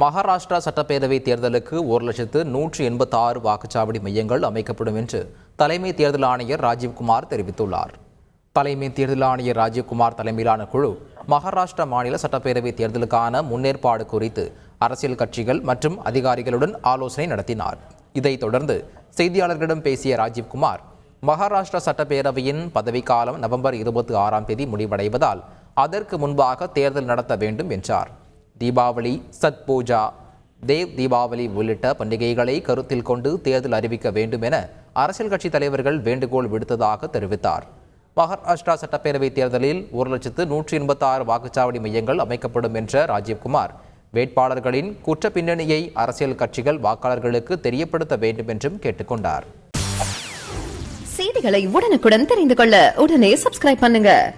மகாராஷ்டிரா சட்டப்பேரவை தேர்தலுக்கு ஒரு லட்சத்து நூற்றி எண்பத்தி ஆறு வாக்குச்சாவடி மையங்கள் அமைக்கப்படும் என்று தலைமை தேர்தல் ஆணையர் ராஜீவ்குமார் தெரிவித்துள்ளார். தலைமை தேர்தல் ஆணையர் ராஜீவ்குமார் தலைமையிலான குழு மகாராஷ்டிரா மாநில சட்டப்பேரவை தேர்தலுக்கான முன்னேற்பாடு குறித்து அரசியல் கட்சிகள் மற்றும் அதிகாரிகளுடன் ஆலோசனை நடத்தினார். இதைத் தொடர்ந்து செய்தியாளர்களிடம் பேசிய ராஜீவ்குமார் மகாராஷ்டிரா சட்டப்பேரவையின் பதவிக்காலம் நவம்பர் இருபத்தி ஆறாம் தேதி முடிவடைவதால் அதற்கு முன்பாக தேர்தல் நடத்த வேண்டும் என்றார். தீபாவளி சத் பூஜா தேவ் தீபாவளி உள்ளிட்ட பண்டிகைகளை கருத்தில் கொண்டு தேர்தல் அறிவிக்க வேண்டும் என அரசியல் கட்சி தலைவர்கள் வேண்டுகோள் விடுத்ததாக தெரிவித்தார். மகாராஷ்டிரா சட்டப்பேரவைத் தேர்தலில் ஒரு லட்சத்து நூற்றி எண்பத்தாறு வாக்குச்சாவடி மையங்கள் அமைக்கப்படும் என்ற ராஜீவ்குமார் வேட்பாளர்களின் குற்ற பின்னணியை அரசியல் கட்சிகள் வாக்காளர்களுக்கு தெரியப்படுத்த வேண்டும் என்றும் கேட்டுக்கொண்டார். செய்திகளை உடனுக்குடன் தெரிந்து கொள்ள உடனே சப்ஸ்கிரைப் பண்ணுங்க.